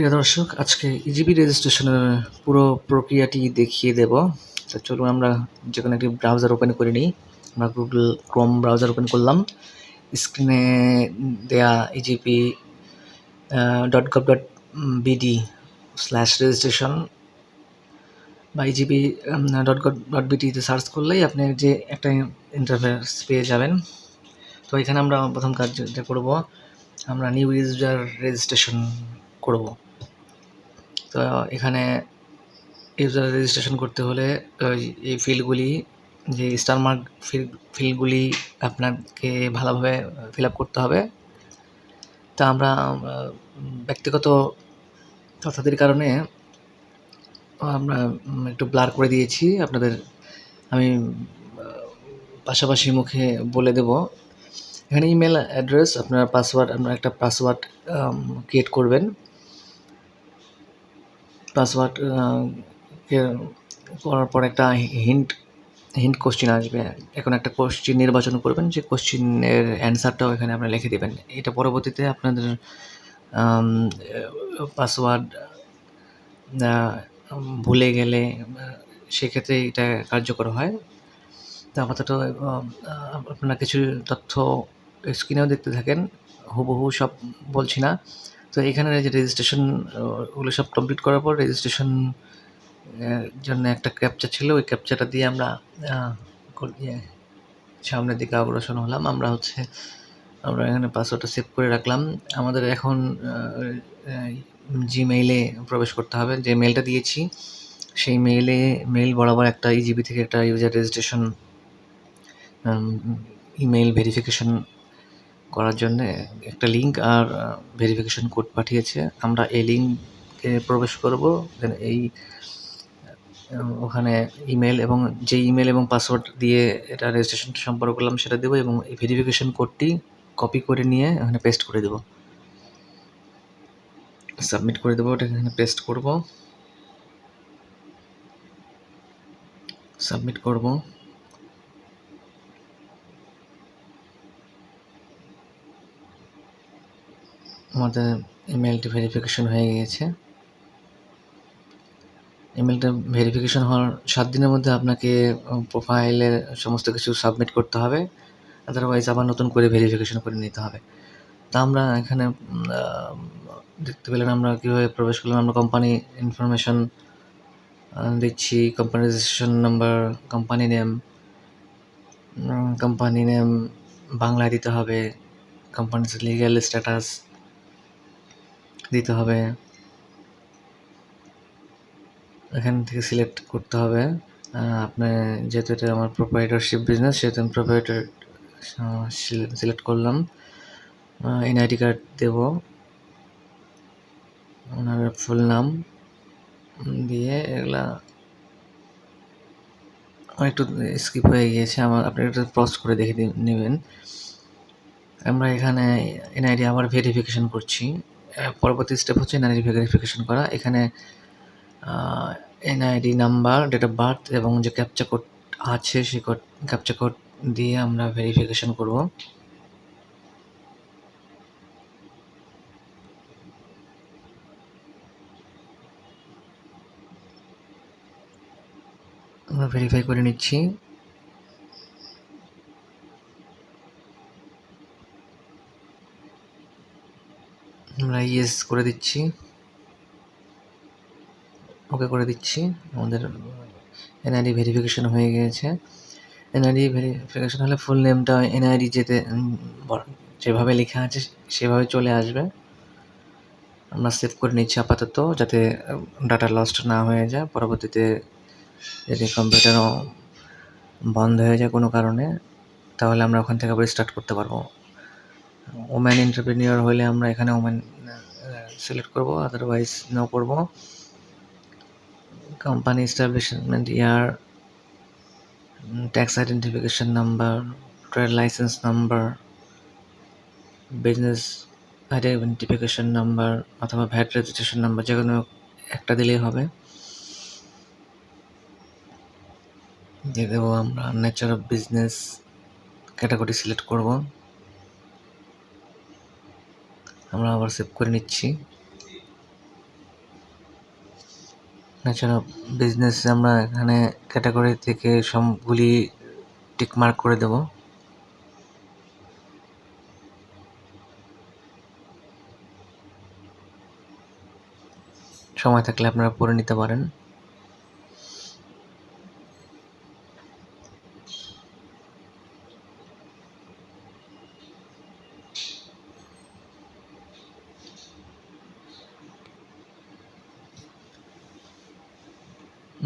প্রিয় দর্শক, আজকে ইজিবি রেজিস্ট্রেশনের পুরো প্রক্রিয়াটি দেখিয়ে দেব। তো চলুন আমরা যে কোনো একটি ব্রাউজার ওপেন করে নিই। আমরা গুগল ক্রোম ব্রাউজার ওপেন করলাম। স্ক্রিনে দেয়া EGP dot gov dot BD slash registration বা ইজিপি ডট গভ ডট বিটিতে সার্চ করলেই আপনি যে একটা ইন্টারফেস পেয়ে যাবেন। তো এখানে আমরা প্রথম কাজ যেটা করব। আমরা নিউ ইউজার রেজিস্ট্রেশন করব। তো এখানে ইউজার রেজিস্ট্রেশন করতে হলে এই ফিল্ডগুলি যে স্টার মার্ক ফিল ফিল্ডগুলি আপনাকে ভালোভাবে ফিল আপ করতে হবে। তা আমরা ব্যক্তিগত তথ্যাদির কারণে আমরা একটু ব্লার করে দিয়েছি। আপনাদের, আমি পাশাপাশি মুখে বলে দেব। এখানে ইমেল অ্যাড্রেস আপনার পাসওয়ার্ড আপনার একটা পাসওয়ার্ড ক্রিয়েট করবেন। পাসওয়ার্ড করার পর একটা হিন্ট হিন্ট কোশ্চিন আসবে। এখন একটা কোশ্চিন নির্বাচন করবেন, যে কোশ্চিনের অ্যান্সারটাও এখানে আপনারা লিখে দেবেন। এটা পরবর্তীতে আপনাদের পাসওয়ার্ড ভুলে গেলে, সেক্ষেত্রে এটা কার্যকর হয়। তো আপাতত আপনারা কিছু তথ্য স্ক্রিনেও দেখতে থাকেন। হুবহু সব বলছি না। তো এখানে যে রেজিস্ট্রেশন ওগুলো সব কমপ্লিট করার পর রেজিস্ট্রেশন জন্য একটা ক্যাপচা ছিল। ওই ক্যাপচাটা দিয়ে আমরা ইয়ে, সামনের দিকে অগ্রসর হলাম। আমরা হচ্ছে আমরা এখানে পাসওয়ার্ডটা সেভ করে রাখলাম। আমাদের এখন জিমেইলে প্রবেশ করতে হবে। যে মেলটা দিয়েছি সেই মেইলে মেইল বরাবর একটা ইজিবি থেকে একটা ইউজার রেজিস্ট্রেশন ইমেইল ভেরিফিকেশন করার জন্য একটা লিঙ্ক আর ভেরিফিকেশন কোড পাঠিয়েছে। আমরা এই লিঙ্কে প্রবেশ করব দেন এই ওখানে ইমেল এবং যে ইমেল এবং পাসওয়ার্ড দিয়ে এটা রেজিস্ট্রেশন সম্পর্ক করলাম সেটা দেবো এবং এই ভেরিফিকেশন কোডটি কপি করে নিয়ে এখানে পেস্ট করে দেবো। সাবমিট করে দেবো ওটা এখানে পেস্ট করব। সাবমিট করব। আমাদের ইমেলটি ভেরিফিকেশন হয়ে গিয়েছে। ইমেলটা ভেরিফিকেশন হওয়ার সাত দিনের মধ্যে আপনাকে প্রোফাইলের সমস্ত কিছু সাবমিট করতে হবে। আদারওয়াইজ আবার নতুন করে ভেরিফিকেশন করে নিতে হবে। তা আমরা এখানে দেখতে পেলেন আমরা কীভাবে প্রবেশ করলাম। আমরা কোম্পানি ইনফরমেশন দিচ্ছি। Company registration number company name company name বাংলায় দিতে হবে। কোম্পানির লিগ্যাল স্ট্যাটাস দিতে হবে। এখান থেকে সিলেক্ট করতে হবে। আহ, আপনার যেহেতু এটা আমার প্রোপাইটারশিপ বিজনেস সেহেতু আমি প্রোপাইটার সিলেক্ট করলাম। এনআইডি কার্ড দেব। ওনার ফুল নাম দিয়ে এগুলা একটু স্কিপ হয়ে গিয়েছে। আমার আপনি একটু পজ করে দেখে নেবেন। আমরা এখানে এনআইডি আবার ভেরিফিকেশন করছি। পরবর্তী স্টেপ হচ্ছে এনআইডি ভেরিফিকেশন করা। এখানে NID number date of birth এবং যে ক্যাপচা কোড আছে, সেই কোড ক্যাপচা কোড দিয়ে আমরা ভেরিফিকেশন করব। আমরা ভেরিফাই করে নিচ্ছি। আমরা ইয়েস করে দিচ্ছি। ওকে করে দিচ্ছি। আমাদের এনআইডি ভেরিফিকেশন হয়ে গিয়েছে। এনআইডি ভেরিফিকেশন হলে ফুল নেমটা এনআইডি যেতে যেভাবে লেখা আছে সেভাবে চলে আসবে। আমরা সেভ করে নিচ্ছি আপাতত যাতে ডাটা লস্ট না হয়ে যায়। পরবর্তীতে যদি কম্পিউটারও বন্ধ হয়ে যায় কোনো কারণে, তাহলে আমরা ওখান থেকে আবার স্টার্ট করতে পারব। ওম্যান এন্টারপ্রেনিয়র হলে আমরা এখানে ওম্যান সিলেক্ট করব আদারওয়াইজ নো করব। Company establishment year tax identification number trade licence number business identification number অথবা ভ্যাট রেজিস্ট্রেশন নাম্বার যে কোনো একটা দিলেই হবে। দিয়ে দেবো আমরা nature of business category select করব। আমরা আবার সেভ করে নিচ্ছি। এছাড়া বিজনেস আমরা এখানে ক্যাটাগরি থেকে সবগুলি টিকমার্ক করে দেব। সময় থাকলে আপনারা পড়ে নিতে পারেন।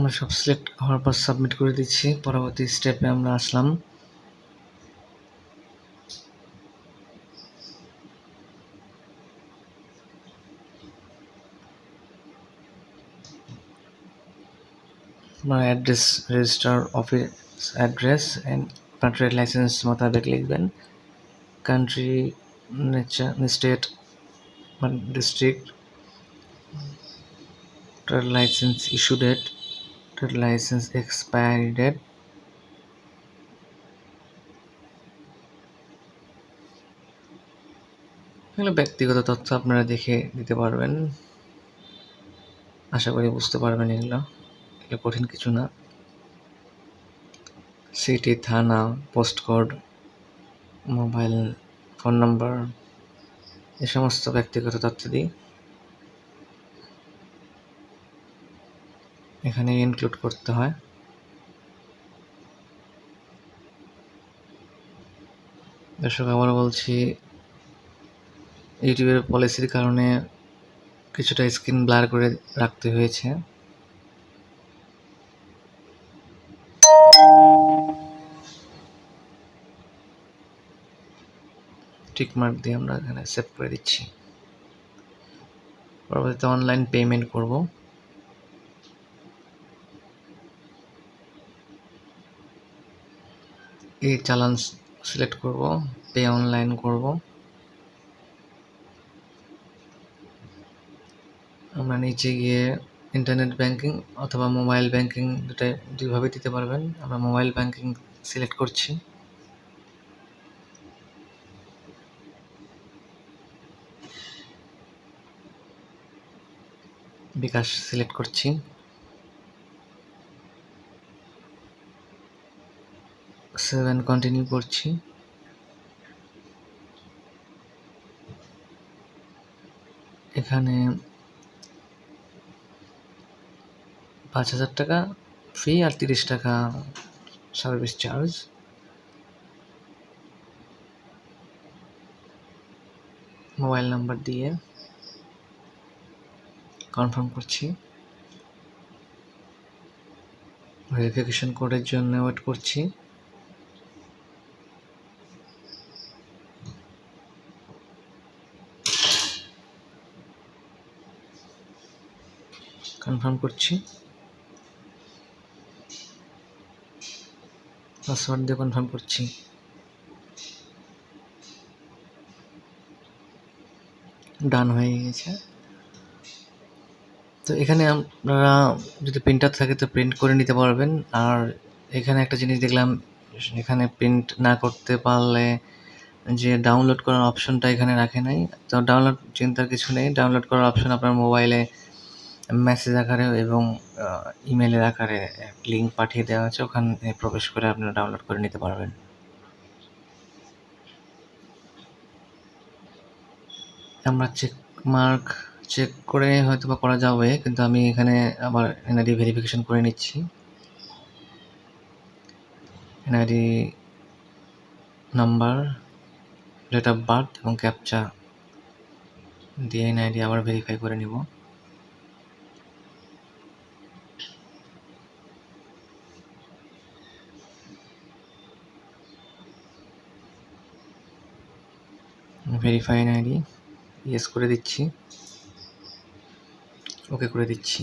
আমরা সব সিলেক্ট হওয়ার পর সাবমিট করে দিচ্ছি। পরবর্তী স্টেপে আমরা আসলাম। Address register office address and আপনার ট্রেড লাইসেন্স মোতাবেক লিখবেন। Country state district trade licence issue date trade licence expiry date এগুলো ব্যক্তিগত তথ্য আপনারা দেখে দিতে পারবেন। আশা করি বুঝতে পারবেন এগুলো। এগুলো কঠিন কিছু না। সিটি, থানা, post code, mobile phone number, এ সমস্ত ব্যক্তিগত তথ্য দিই এখানে ইনক্লুড করতে হয়। দর্শক আবার বলছি ইউটিউবের পলিসির কারণে কিছুটা স্ক্রিন ব্লার করে রাখতে হয়েছে। টিক মার্ক দিয়ে আমরা এখানে সেভ করে দিচ্ছি। পরবর্তীতে অনলাইন পেমেন্ট করব। এই চালান সিলেক্ট করব পে অনলাইন করব। আমরা নিচে গিয়ে ইন্টারনেট ব্যাংকিং অথবা মোবাইল ব্যাংকিং দুটাই দুইভাবে দিতে পারবেন। আমরা মোবাইল ব্যাংকিং সিলেক্ট করছি। বিকাশ সিলেক্ট করছি। সেভেন কন্টিনিউ করছি। এখানে পাঁচ হাজার টাকা ফি আর তিরিশ টাকা সার্ভিস চার্জ মোবাইল নাম্বার দিয়ে কনফার্ম করছি। ভেরিফিকেশন কোডের জন্য ওয়েট করছি। কনফার্ম করছি। পাসওয়ার্ড দিয়ে কনফার্ম করছি। ডান হয়ে গেছে। তো এখানে আপনারা যদি প্রিন্টার থাকে তো প্রিন্ট করে নিতে পারবেন। আর এখানে একটা জিনিস দেখলাম, এখানে প্রিন্ট না করতে পারলে যে ডাউনলোড করার অপশনটা এখানে রাখে নাই। তো ডাউনলোড চিন্তার কিছু নেই। ডাউনলোড করার অপশন আপনার মোবাইলে মেসেজ আকারে এবং ইমেলের আকারে লিঙ্ক পাঠিয়ে দেওয়া আছে। ওখানে প্রবেশ করে আপনারা ডাউনলোড করে নিতে পারবেন। আমরা চেক মার্ক চেক করে হয়তো বা করা যাবে, কিন্তু আমি এখানে আবার এনআইডি ভেরিফিকেশন করে নিচ্ছি। NID number date of birth এবং ক্যাপচা দিয়ে এনআইডি আবার ভেরিফাই করে নিব। ভেরিফাই আইডি ইয়েস করে দিচ্ছি। ওকে করে দিচ্ছি।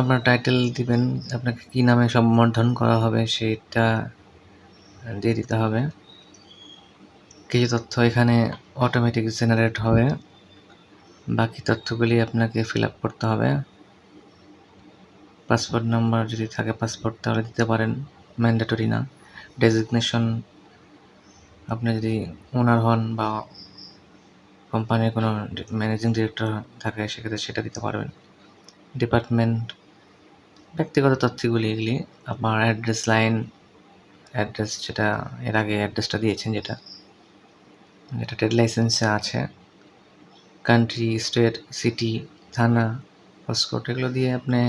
আপনার টাইটেল দিবেন, আপনাকে কী নামে সম্বোধন করা হবে সেটা দিয়ে দিতে হবে। কিছু তথ্য এখানে অটোমেটিক জেনারেট হবে। বাকি তথ্যগুলি আপনাকে ফিল করতে হবে। পাসপোর্ট নাম্বার যদি থাকে পাসপোর্ট, তাহলে দিতে পারেন। ম্যান্ডেটরি না। ডেজিগনেশন, আপনি যদি ওনার হন বা কোম্পানির কোনো ম্যানেজিং ডিরেক্টর থাকে, সেক্ষেত্রে সেটা দিতে পারবেন। ডিপার্টমেন্ট, ব্যক্তিগত তথ্যগুলি এগুলি, আপনার অ্যাড্রেস লাইন, অ্যাড্রেস যেটা, এর আগে অ্যাড্রেসটা দিয়েছেন যেটা যেটা ট্রেড লাইসেন্সে আছে। কান্ট্রি স্টেট সিটি থানা পোস্টকোড এগুলো দিয়ে আপনি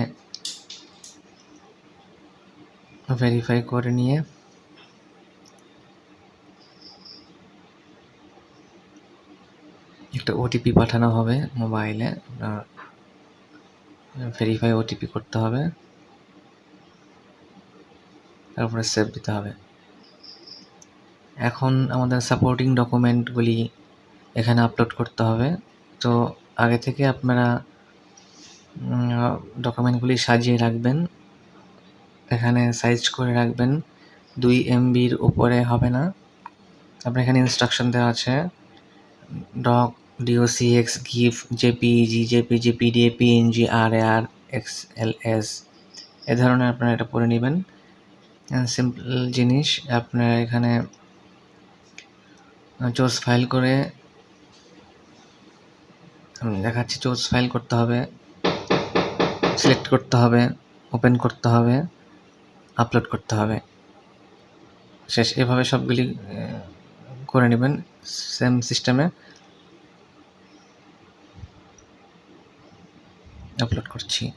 ভেরিফাই করে নিয়ে একটা ওটিপি পাঠানো হবে মোবাইলে আপনার ভেরিফাই ওটিপি করতে হবে। তারপরে সেভ দিতে হবে। এখন আমাদের সাপোর্টিং ডকুমেন্টগুলি এখানে আপলোড করতে হবে। তো আগে থেকে আপনারা ডকুমেন্টগুলি সাজিয়ে রাখবেন। এখানে সাইজ করে রাখবেন। দুই এমবির উপরে হবে না। আপনার এখানে ইনস্ট্রাকশন দেওয়া আছে। DOC DOCX GIF JPG JPG PDF PNG R R X L S A ধরনের আপনারা এটা পড়ে নেবেন। সিম্পল জিনিস, আপনার এখানে চোজ ফাইল করে দেখাচ্ছি চোজ ফাইল করতে হবে, সিলেক্ট করতে হবে, ওপেন করতে হবে, আপলোড করতে হবে। শেষ, এভাবে সবগুলি করে নেবেন সেম সিস্টেমে। আপলোড করছি।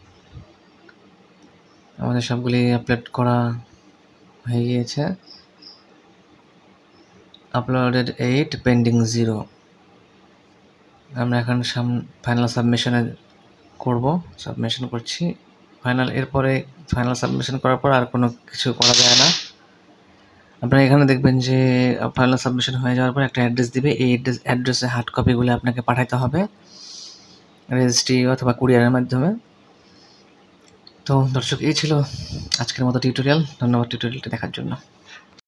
আমাদের সবগুলি আপলোড করা হয়ে গিয়েছে। Uploaded eight, pending zero. আমরা এখন সাম ফাইনাল সাবমিশনে করব। সাবমিশন করছি। ফাইনাল এরপরে ফাইনাল সাবমিশন করার পর আর কোনো কিছু করা যায় না। আপনারা এখানে দেখবেন যে ফাইনাল সাবমিশন হয়ে যাওয়ার পর একটা অ্যাড্রেস দিবে। এই অ্যাড্রেস অ্যাড্রেসে হার্ড কপিগুলো আপনাকে পাঠাতে হবে। রেজিস্ট্রি অথবা কুরিয়ারের মাধ্যমে। তো দর্শক, এই ছিল আজকের মতো টিউটোরিয়াল ধন্যবাদ টিউটোরিয়ালটা দেখার জন্য।